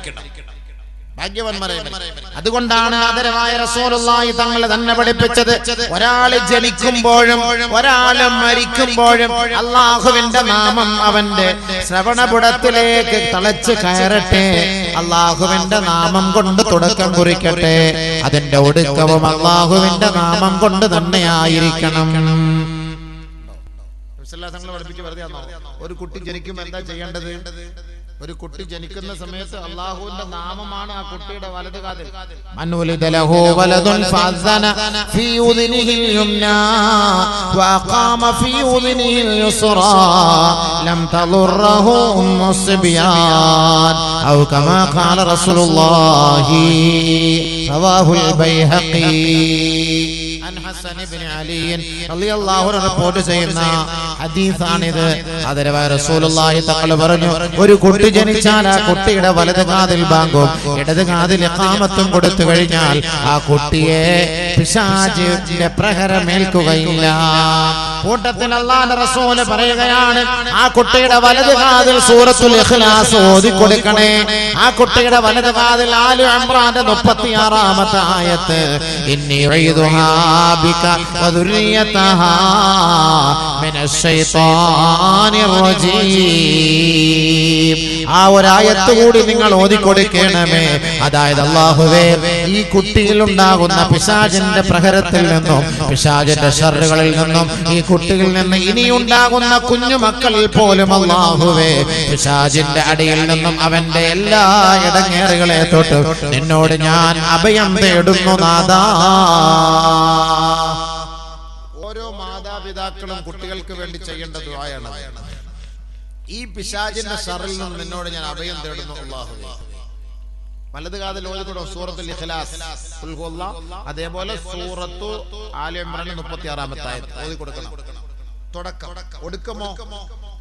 ഭാഗ്യവാന്മാരായി മരിക്കണം. അതുകൊണ്ടാണ് ആദരവായ റസൂലുള്ളാഹി തങ്ങൾ തന്നെ പഠിപ്പിച്ചത്. ഒരാൾ ജനിക്കുമ്പോഴും ഒരാൾ മരിക്കുമ്പോഴും അള്ളാഹുവിന്റെ നാമം അവന്റെ ശ്രവണപുടത്തിലേക്ക് തളച്ച് കയറട്ടെ. അള്ളാഹുവിന്റെ നാമം കൊണ്ട് തുടക്കം കുറിക്കട്ടെ. അതിന്റെ ഒടുക്കവും അള്ളാഹുവിന്റെ നാമം കൊണ്ട് തന്നെ ആയിരിക്കണം പഠിപ്പിച്ച് വെറുതെ ആണോ? ഒരു കുട്ടി ജനിക്കുമ്പോൾ എന്താ ചെയ്യേണ്ടത്? ഒരു കുട്ടി ജനിക്കുന്ന സമയത്ത് അള്ളാഹുവിന്റെ നാമമാണ് ആ കുട്ടിയുടെ വലത് കാതിൽ. മന്നുലിതലഹു വലതുൻ ഫസന ഫീ ഉദ്നിഹിൽ യുംനാ വഖാമ ഫീ ഉദ്നിഹിൽ യുസ്റാ ലം തദുറഹു മുസ്ബിയാൻ ഔ കമാ ഖാല റസൂലുള്ളാഹി റവാഹുൽ ബൈഹഖി റിപ്പോർട്ട് ചെയ്യുന്ന ഹദീസാണിത്. അതിരവായ റസൂലുള്ളാഹി തങ്ങൾ പറഞ്ഞു ഒരു കുട്ടി ജനിച്ചാൽ ആ കുട്ടിയുടെ വലത് കാതിൽ ബാങ്കും ഇടത് കാതിൽ എക്കാമത്തും കൊടുത്തു കഴിഞ്ഞാൽ ആ കുട്ടിയെ പിശാചിന്റെ പ്രഹരമേൽക്കുകയില്ല. കൂട്ടത്തിൽ അള്ളാന്റെ റസൂൽ പറയുകയാണ് ആ കുട്ടിയുടെ വലത് കാതിൽ സൂറത്തുൽ ഇഖ്ലാസ് ഓതി കൊടുക്കണേ ആ കുട്ടിയുടെ വലത് കാതിൽ ആലു അമ്രാന്റെ മുപ്പത്തിയാറാമത്തെ ആയത്ത് ഇന്നി വൈദുഹാ ബിക وذريتها من الشيطان റജീം ആ ഒരായത്ത് കൂടി നിങ്ങൾ ഓതിക്കൊടുക്കണമേ. അതായത് അള്ളാഹുവേ ഈ കുട്ടിയിൽ ഉണ്ടാകുന്ന പിശാചിന്റെ പ്രഹരത്തിൽ നിന്നും പിശാചിന്റെ ഷറുകളിൽ നിന്നും ഈ കുട്ടിയിൽ നിന്ന് ഇനി ഉണ്ടാകുന്ന കുഞ്ഞു മക്കളിൽ പോലും അള്ളാഹുവേ പിശാചിന്റെ അടിയിൽ നിന്നും അവന്റെ എല്ലാ ഇടങ്ങേറുകളെ തൊട്ട് നിന്നോട് ഞാൻ അഭയം തേടുന്നു നാദാ മാതാപിതാക്കളും കുട്ടികൾക്ക് വേണ്ടി ചെയ്യേണ്ട ദുആയാണ് ഈ പിശാചിന്റെ ഷറിൽ നിന്ന് നിന്നോട് ഞാൻ അഭയം തേടുന്നു അള്ളാഹു വലത് കാതിൽ ഓതിക്കൂടോ സൂറത്തുൽ ഇഖ്ലാസ്. അതേപോലെ സൂറത്തു ആലി ഇമ്രാൻ മുപ്പത്തി ആറാമത്തെ ആയത്ത്. ഓതി കൊടുക്കണം തുടക്കം. ഒടുക്കമോ?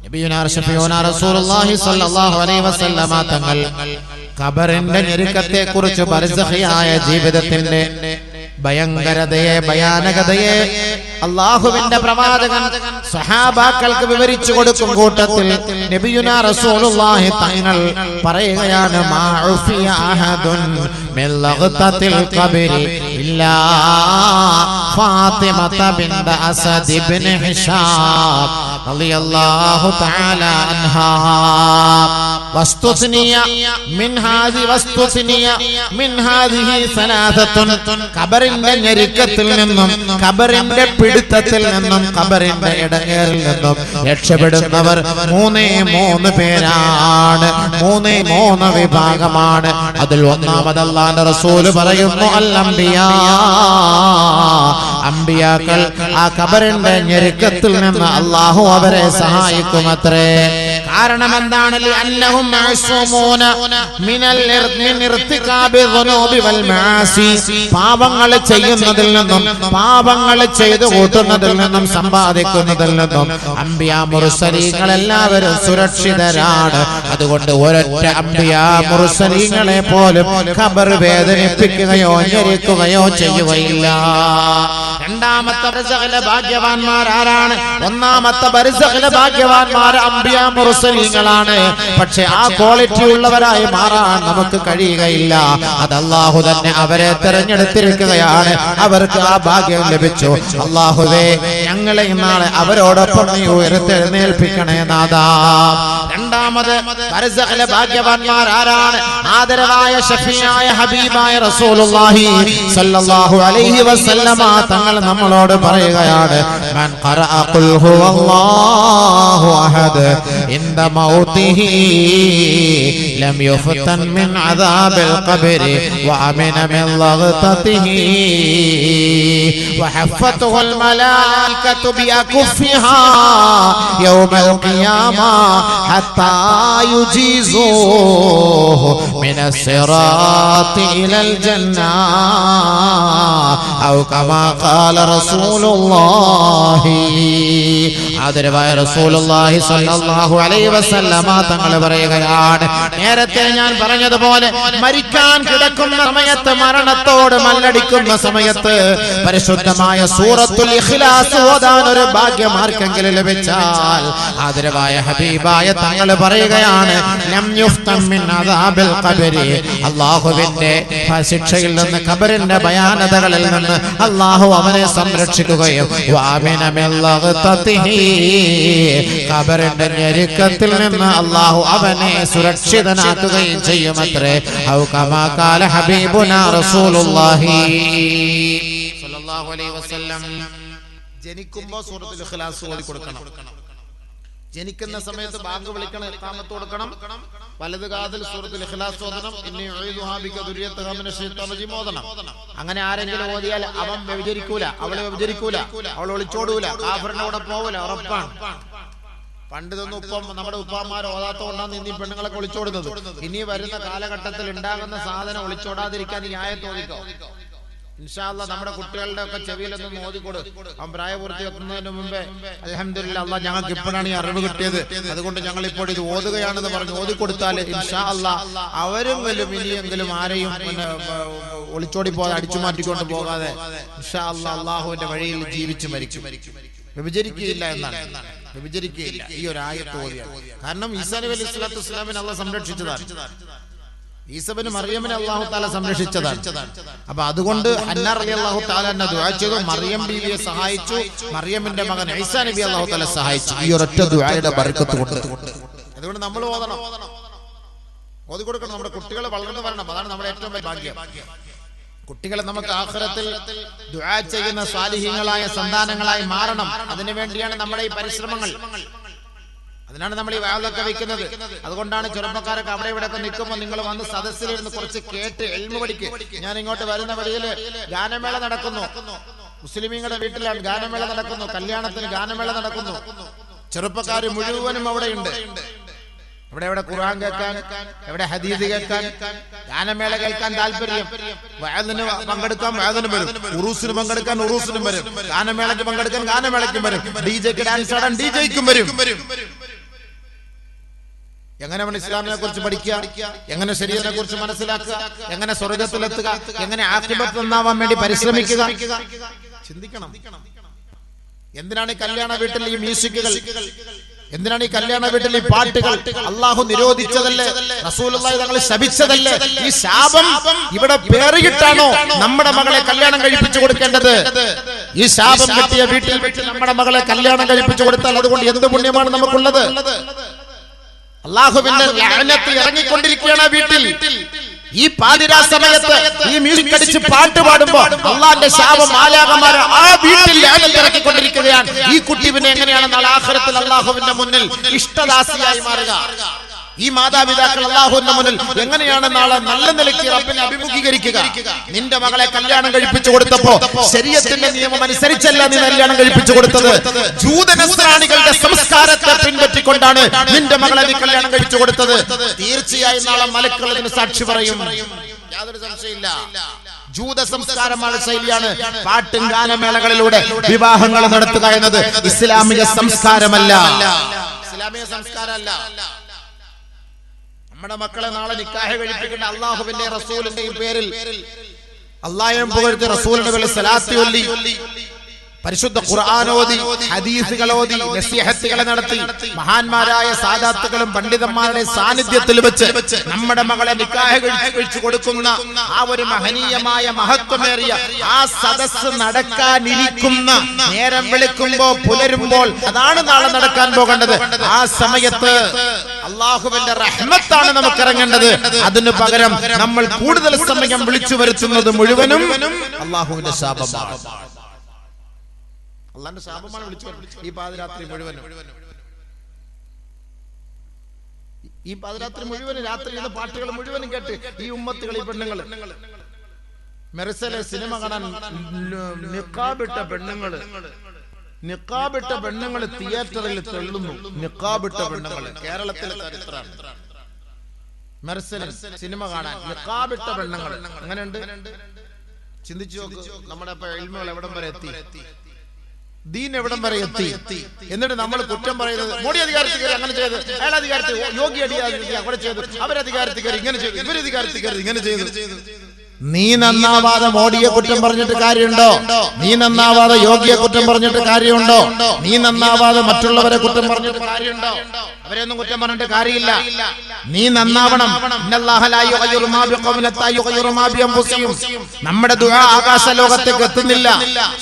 നബിയുനാ ഷഫീഉനാ റസൂലുള്ളാഹി സ്വല്ലല്ലാഹു അലൈഹി വസല്ലമ തങ്ങൾ ഖബറിന്റെ ഞെരുക്കത്തെ കുറിച്ച് പരസഹിയായ ജീവിതത്തിന്റെ ഭയങ്കരതയെ ഭയാനകതയെ അള്ളാഹുവിന്റെ പ്രവാചകൻ സഹാബാക്കൾക്ക് വിവരിച്ചു കൊടുക്കും കൂട്ടത്തിൽ നബിയുന റസൂലുള്ളാഹി തങ്ങൾ പറയുകയാണ് മാ ഉഫിയ അഹദുൻ മിൻ ലഗ്തത്തിൽ ഖബരി ഇല്ലാ Fatima bint Asad ibn Hisham. റളിയല്ലാഹു തആല അൻഹാ. വസ്തുസ്നിയ മിൻ ഹാദി വസ്തുസ്നിയ മിൻ ഹാദിഹി സലാസത്തുൻ ഖബറിന്റെ ഞെരുക്കത്തിൽ നിന്നും ഖബറിന്റെ പിടുത്തത്തിൽ നിന്നും ഖബറിന്റെ ഇടങ്ങേറിൽ നിന്നും രക്ഷപ്പെടുന്നവർ മൂന്നേ മൂന്ന് പേരാണ്. മൂന്നേ മൂന്ന് വിഭാഗമാണ്. അതിൽ ഒന്നാമത് അല്ലാഹുവിന്റെ റസൂൽ പറയുന്നു അൽ അംബിയാ അമ്പിയാക്കൾ ആ ഖബറിന്റെ ഞെരുക്കത്തിൽ നിന്ന് അള്ളാഹു അവരെ സഹായിക്കുമത്രേ. കാരണം എന്താണ് പാപങ്ങൾ ചെയ്യുന്നതിൽ നിന്നും പാപങ്ങൾ ചെയ്തു കൂട്ടുന്നതിൽ നിന്നും സമ്പാദിക്കുന്നതിൽ നിന്നും അമ്പിയ മുറുസലീങ്ങൾ എല്ലാവരും സുരക്ഷിതരാണ്. അതുകൊണ്ട് ഒരൊറ്റ അമ്പിയ മുർസലീങ്ങളെ പോലും ഖബർ വേദനിപ്പിക്കുകയോ ഞെരിക്കുകയോ ചെയ്യുകയില്ല. രണ്ടാമത്തെ ബർസഖിലെ ഭാഗ്യവാന്മാർ ആരാണ്? ഒന്നാമത്തെ ബർസഖിലെ ഭാഗ്യവാന്മാർ അമ്പിയ മുർസലീങ്ങളാണ്. പക്ഷെ ആ ക്വാളിറ്റി ഉള്ളവരായി മാറാൻ നമുക്ക് കഴിയുകയില്ല. അത് അള്ളാഹു തന്നെ അവരെ തെരഞ്ഞെടുത്തിരിക്കുകയാണ്. അവർക്ക് ആ ഭാഗ്യം ലഭിച്ചു. അള്ളാഹുവേ ഞങ്ങളെ ഇന്നാളെ അവരോടൊപ്പം നീ ഉയർത്തെഴുന്നേൽപ്പിക്കണേ നാദാ രണ്ടാമത് ബർസഖിലെ ഭാഗ്യവാന്മാർ ആരാണ്? ആദരവായ ഷഫിയായ ഹബീബായ റസൂലുള്ളാഹി സല്ലല്ലാഹു അലൈഹി വസല്ലമ തങ്ങൾ നമ്മളോട് പറയുകയാണ് മൻ ഖറഅ ഖുൽ ഹുവല്ലാഹു അഹദ് ഇൻദ മൗതിഹി ലം യുഫ്തൻ മിൻ അദാബിൽ ഖബ്രി വഅമിന മിൻ ലഗ്തതിഹി وحفته الملائكة بأكفها يوم القيامة حتى يجيزوه من الصراط إلى الجنة أو كما قال റസൂലുള്ളാഹി. ആദരവായ റസൂലുള്ളാഹി സ്വല്ലല്ലാഹു അലൈഹി വസല്ലമ തങ്ങൾ പറയുകയാണ്. നേരത്തെ ഞാൻ പറഞ്ഞതുപോലെ മരിക്കാൻ കിടക്കുന്ന സമയത്ത് മരണത്തോട് മല്ലടിക്കുന്ന സമയത്ത് പരിശുദ്ധമായ സൂറത്തുൽ ഇഖ്ലാസ് ഓതാൻ ഒരു ഭാഗ്യം ആർക്കെങ്കിലും ലഭിച്ചാൽ ആദരവായ ഹബീബായ തങ്ങൾ പറയുകയാണ് ലം യുഫ്തം മിൻ അദാബിൽ ഖബരി. അല്ലാഹുവിന്റെ ശിക്ഷയിൽ നിന്ന് ഖബറിന്റെ ഭയാനതകളിൽ നിന്ന് അല്ലാഹു അവനെ സംരക്ഷിക്കുകയും വാമിന മിൻ ലഗ്തതിഹി ഖബറിന്റെ ഞെരുക്കത്തിൽ നിന്ന് അള്ളാഹു അവനെ സുരക്ഷിതനാക്കുകയും ചെയ്യുമത്രേ. ഔ കമാ ഖാല ഹബീബുനാ റസൂലുള്ളാഹി. സ്വല്ലല്ലാഹു അലൈഹി വസല്ലം. ജനിക്കുമ്പോ സൂറത്തുൽ ഇഖ്ലാസ് ഓതി കൊടുക്കണം ജനിക്കുന്ന സമയത്ത് ബാങ്ക് വിളിക്കണം ഇഖാമത്ത് കൊടുക്കണം. വലത് കാതിൽ സൂറത്തിൽ ഇഖ്ലാസ് ഓതണം. അങ്ങനെ ആരെങ്കിലും ഓതിയാൽ അവൻ വ്യഭിചരിക്കൂല അവളെ വ്യഭിചരിക്കൂല. അവൾ ഒളിച്ചോടൂല. കാഫറിന്റെ കൂടെ പോവൂല ഉറപ്പാണ്. പണ്ട് ഇതൊന്നും ഉപ്പം നമ്മുടെ ഉപ്പാമാർ ഓതാത്തോണ്ടാണ് ഇനി പെണ്ണുങ്ങളെ ഒളിച്ചോടുന്നത്. ഇനി വരുന്ന കാലഘട്ടത്തിൽ ഉണ്ടാകുന്ന സാധനം ഒളിച്ചോടാതിരിക്കാൻ ന്യായം ആയത്ത് ഓദിക്കോ ഇൻഷാല്ല നമ്മുടെ കുട്ടികളുടെ ഒക്കെ ചെവിയിലൊന്നും മോദിക്കൊടു അവൻ പ്രായപൂർത്തി എത്തുന്നതിന് മുമ്പേ അലഹമില്ല അല്ല ഞങ്ങൾക്ക് ഇപ്പോഴാണ് ഈ അറിവ് കിട്ടിയത്. അതുകൊണ്ട് ഞങ്ങൾ ഇപ്പോൾ ഇത് ഓതുകയാണെന്ന് പറഞ്ഞ് ഓതിക്കൊടുത്താൽ ഇൻഷാ അല്ല അവരെങ്കിലും ഇനിയെങ്കിലും ആരെയും പിന്നെ ഒളിച്ചോടി പോകാതെ അടിച്ചു മാറ്റിക്കൊണ്ട് പോകാതെ ഇൻഷാ അല്ല അള്ളാഹുവിന്റെ വഴിയിൽ ജീവിച്ചു മരിച്ചു വിഭജിക്കുകയില്ല എന്നാണ്. വിഭജിക്കുകയില്ല. ഈ ഒരു ആയത്ത് കാരണം ഈസാ നബി അലൈഹി സ്വലാത്തു വസ്സലാമിനെ അള്ളാഹ് സംരക്ഷിച്ചതാണ്. ഈസബിന് മറിയമ്മിനെ അള്ളാഹു താല സംരക്ഷിച്ചതാണ്. അപ്പൊ അതുകൊണ്ട് അന്നാർ അലി അള്ളാഹു താല എന്നെ ദുആ ചെയ്തു. മറിയം ബീവിയെ സഹായിച്ചു. മറിയമ്മിന്റെ മകൻ ഈസാ നബി അള്ളാഹു താല സഹായിച്ചു. ഈ ഒരൊറ്റ ദുആയുടെ ബർക്കത്ത് കൊണ്ട് അതുകൊണ്ട് നമ്മൾ ഓതണം. ഓതി കൊടുക്കണം. നമ്മുടെ കുട്ടികൾ വളർന്നു വരണം. അതാണ് നമ്മുടെ ഏറ്റവും വലിയ ഭാഗ്യം. കുട്ടികളെ നമുക്ക് ആഖിറത്തിൽ ദുആ ചെയ്യുന്ന സ്വാലിഹീങ്ങളായ സന്താനങ്ങളായി മാറണം. അതിനു വേണ്ടിയാണ് നമ്മുടെ ഈ പരിശ്രമങ്ങൾ. അതിനാണ് നമ്മൾ ഈ വാവലൊക്കെ വെക്കുന്നത് അതുകൊണ്ടാണ് ചെറുപ്പക്കാരൊക്കെ അവിടെ ഇവിടെ ഒക്കെ നിൽക്കുമ്പോൾ നിങ്ങൾ വന്ന് സദസ്സിലിരുന്ന് കുറച്ച് കേട്ട് എൽമ പഠിക്ക്. ഞാൻ ഇങ്ങോട്ട് വരുന്ന വഴിയിൽ ഗാനമേള നടക്കുന്നു. മുസ്ലിമീങ്ങളുടെ വീട്ടിലാണ് ഗാനമേള നടക്കുന്നു. കല്യാണത്തിന് ഗാനമേള നടക്കുന്നു. ചെറുപ്പക്കാർ മുഴുവനും അവിടെയുണ്ട് ഇവിടെ എവിടെ ഖുർആൻ കേൾക്കാൻ എവിടെ ഹദീദ് കേൾക്കാൻ ഗാനമേള കേൾക്കാൻ താല്പര്യം. വയതിന് പങ്കെടുക്കാൻ വയതിന് വരും. ഉറൂസിന് പങ്കെടുക്കാൻ ഉറൂസിനും വരും. ഗാനമേളയ്ക്ക് പങ്കെടുക്കാൻ ഗാനമേളയ്ക്കും വരും. ഡി ജെക്ക് ഡാൻസ് ആടാൻ ഡി ജെക്കും വരും. എങ്ങനെ അവൻ ഇസ്ലാമിനെ കുറിച്ച് പഠിക്കുക? എങ്ങനെ ശരീരത്തെ കുറിച്ച് മനസ്സിലാക്കുക? എങ്ങനെ സ്വർഗത്തിലെത്തുക? എങ്ങനെ ആക്രിബത്ത് നന്നാവാൻ വേണ്ടി പരിശ്രമിക്കുക? ചിന്തിക്കണം. എന്തിനാണ് ഈ കല്യാണ വീട്ടിൽ ഈ മ്യൂസിക്കുകൾ? എന്തിനാണ് ഈ കല്യാണ വീട്ടിൽ ഈ പാട്ടുകൾ? അള്ളാഹു നിരോധിച്ചതല്ലേ? റസൂലുള്ളാഹി തങ്ങൾ ശപിച്ചതല്ലേ? ഈ ശാപം ഇവിടെ പേറിയിട്ടാണോ നമ്മുടെ മകളെ കല്യാണം കഴിപ്പിച്ചു കൊടുക്കേണ്ടത്? ഈ ശാപം കിട്ടിയ വീട്ടിൽ വെച്ച് നമ്മുടെ മകളെ കല്യാണം കഴിപ്പിച്ചു കൊടുത്താൽ അതുകൊണ്ട് എന്ത് പുണ്യമാണ് നമുക്കുള്ളത്? അള്ളാഹുവിന്റെ ലഅനത്ത് ഇറങ്ങിക്കൊണ്ടിരിക്കുകയാണ് ആ വീട്ടിൽ. ഈ പാതിരാ സമയത്ത് ഈ മ്യൂസിക് അടിച്ച് പാട്ട് പാടുമ്പോ അള്ളാന്റെ ശാപം ആലാകമാര ആ വീട്ടിൽ ഇറക്കിക്കൊണ്ടിരിക്കുകയാണ് ഈ കുട്ടി പിന്നെ എങ്ങനെയാണ് നാളെ ആഖിറത്തിൽ അള്ളാഹുവിന്റെ മുന്നിൽ ഇഷ്ടദാസിയായി മാറുക. ഈ മാതാപിതാക്കൾ അള്ളാഹുവിന്റെ മുന്നിൽ എങ്ങനെയാണ് നാളെ നല്ല നിലയ്ക്ക് റബ്ബിനെ അഭിമുഖീകരിക്കുക? നിന്റെ മകളെ കല്യാണം കഴിപ്പിച്ചു കൊടുത്തപ്പോ ശരീരത്തിന്റെ നിയമം അനുസരിച്ചല്ല നീ കല്യാണം കഴിപ്പിച്ചു കൊടുത്തത്. ജൂതനസ്രാണികളുടെ സംസ്കാരത്തെ പിൻപറ്റിക്കൊണ്ടാണ് നിന്റെ മകളെ നീ കല്യാണം കഴിച്ചു കൊടുത്തത്. തീർച്ചയായും നാളെ മലക്കൾ സാക്ഷി പറയും. യാതൊരു സംശയമില്ല. ജൂത സംസ്കാരമാണ് ശൈലിയാണ് പാട്ടും ഗാനമേളകളിലൂടെ വിവാഹങ്ങൾ നടത്തുക എന്നത് ഇസ്ലാമിക സംസ്കാരമല്ല. ഇസ്ലാമിക സംസ്കാരമല്ല. നമ്മുടെ മക്കളെ നാളെ നിക്കാഹ കഴിപ്പിക്കേണ്ട അള്ളാഹുവിന്റെ റസൂലിന്റെയും പേരിൽ അള്ളാഹം പുകഴ്ത്തി റസൂലിന്റെ പേരിൽ സലാത്തി ഒല്ലി പരിശുദ്ധ ഖുർആാനോതി ഹദീസുകൾ ഓതി നസീഹത്തുകളെ നടത്തി മഹാന്മാരായ സാദാത്തുകളും പണ്ഡിതന്മാരുടെ സാന്നിധ്യത്തിൽ വെച്ച് നമ്മുടെ മകളെ നിക്കാഹ കഴിച്ചു കൊടുക്കുന്ന ആ ഒരു മഹനീയമായ മഹത്വമേറിയ ആ സദസ് നടക്കാനിരിക്കുന്ന നേരം വിളിക്കുമ്പോൾ പുലരുമ്പോൾ അതാണ് നാളെ നടക്കാൻ പോകേണ്ടത്. ആ സമയത്ത് അള്ളാഹുവിന്റെ റഹ്മത്താണ് നമുക്ക് ഇറങ്ങേണ്ടത്. അതിന് പകരം നമ്മൾ കൂടുതൽ സമയം വിളിച്ചു വരുത്തുന്നത് മുഴുവനും അള്ളാഹുവിന്റെ ശാപമാണ്. അള്ളാന്റെ ശാപമാണ് വിളിച്ചു ഈ പാതിരാത്രി മുഴുവനും. ഈ പാതിരാത്രി മുഴുവനും രാത്രി ചെയ്യുന്ന പാട്ടുകൾ മുഴുവനും കേട്ട് ഈ ഉമ്മത്തുകൾ ഈ പെണ്ണുങ്ങൾ മെറിസലെ സിനിമ കാണാൻ നിക്കാബിട്ട പെണ്ണുങ്ങൾ. നിക്കാബിട്ട പെണ്ണുങ്ങൾ തിയേറ്ററിൽ തെള്ളുന്നു. നിക്കാബിട്ട പെണ്ണുങ്ങൾ കേരളത്തിലെ ചരിത്രമാണ് മെറിസലെ സിനിമ കാണാൻ നിക്കാബിട്ട പെണ്ണുങ്ങൾ അങ്ങനെയുണ്ട് ചിന്തിച്ചു നോക്ക്. നമ്മുടെ ഇപ്പൊ എൽമുകൾ എവിടം വരെ എത്തി? ദീൻ എവിടം വരെ എത്തി? എന്നിട്ട് നമ്മൾ കുറ്റം പറയുന്നത് മോഡി അധികാരത്തിൽ കയറി അങ്ങനെ ചെയ്ത്. അയാൾ അധികാരത്തിൽ യോഗി അധികാരത്തിൽ അവിടെ ചെയ്തു. അവരധികാരത്തിൽ കയറി ഇങ്ങനെ ചെയ്തു. ഇവരധികാരത്തിൽ കയറി ഇങ്ങനെ ചെയ്തു. നീ നന്നാവാതെ മോഡിയെ കുറ്റം പറഞ്ഞിട്ട് കാര്യമുണ്ടോ? നീ നന്നാവാതെ യോഗിയെ കുറ്റം പറഞ്ഞിട്ട് കാര്യമുണ്ടോ? നീ നന്നാവാതെ മറ്റുള്ളവരെ കുറ്റം പറഞ്ഞിട്ട് കാര്യമുണ്ടോ? അവരെയൊന്നും കുറ്റം പറഞ്ഞിട്ട് കാര്യമില്ല. നീ നന്നാവണം. നമ്മുടെ ആകാശ ലോകത്തേക്ക് എത്തുന്നില്ല.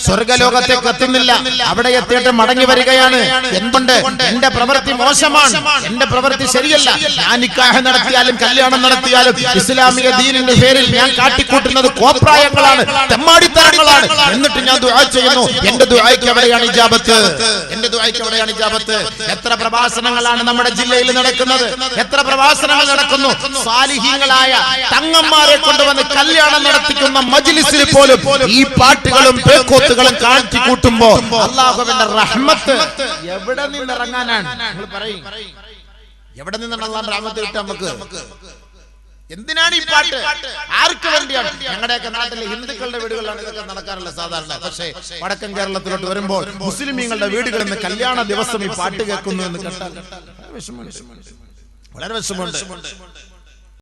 സ്വർഗലോകത്തേക്ക് എത്തുന്നില്ല. അവിടെ എത്തിയിട്ട് മടങ്ങി വരികയാണ്. എന്തുണ്ട് എന്റെ പ്രവൃത്തി മോശമാണ്. എന്റെ പ്രവൃത്തി ശരിയല്ല. ഞാൻ നിക്കാഹ് നടത്തിയാലും കല്യാണം നടത്തിയാലും ഇസ്ലാമിക ദീനിന്റെ പേരിൽ ഞാൻ കാട്ടിക്കൂട്ടുന്നത് കോപ്രായങ്ങളാണ്. തെമ്മാടിത്തരങ്ങളാണ്. എന്നിട്ട് ഞാൻ ദുആ ചെയ്യുന്നു. എന്റെ ദുആയ്ക്ക് എവിടെയാണ് ഇജാബത്ത്? എന്റെ ദുആയ്ക്ക് എവിടെയാണ് ഇജാബത്ത്? എത്ര പ്രഭാഷണങ്ങളാണ് നമ്മുടെ ജില്ലയിൽ നടക്കുന്നത്? എത്ര പ്രവാസനങ്ങൾ നടക്കുന്നു? സാലിഹീങ്ങളായ തങ്ങന്മാരെ കൊണ്ടുവന്ന് കല്യാണം നടത്തിക്കുന്ന മജിലിസിൽ പോലും ഈ പാട്ടുകളും പേക്കോത്തുകളും കാണിച്ചു കൂട്ടുമ്പോ അള്ളാഹുവിന്റെ റഹ്മത്ത് എവിടെ നിന്ന് ഇറങ്ങാനാണ് നിങ്ങൾ പറയും. എവിടെ നിന്നാണ് അള്ളാഹ് റഹ്മത്ത് കിട്ടുക നമുക്ക്? എന്തിനാണ് ഈ പാട്ട്? ആർക്ക് വേണ്ടിയാണ്? ഞങ്ങളുടെയൊക്കെ നാട്ടിലെ ഹിന്ദുക്കളുടെ വീടുകളിലാണ് ഇതൊക്കെ നടക്കാറുള്ളത് സാധാരണ. പക്ഷേ വടക്കൻ കേരളത്തിലോട്ട് വരുമ്പോൾ മുസ്ലിമീങ്ങളുടെ വീടുകളിൽ നിന്ന് കല്യാണ ദിവസം ഈ പാട്ട് കേൾക്കുന്നു എന്ന് കേട്ടാൽ വളരെ വിഷമമുണ്ട്. വളരെ വിഷമമുണ്ട്.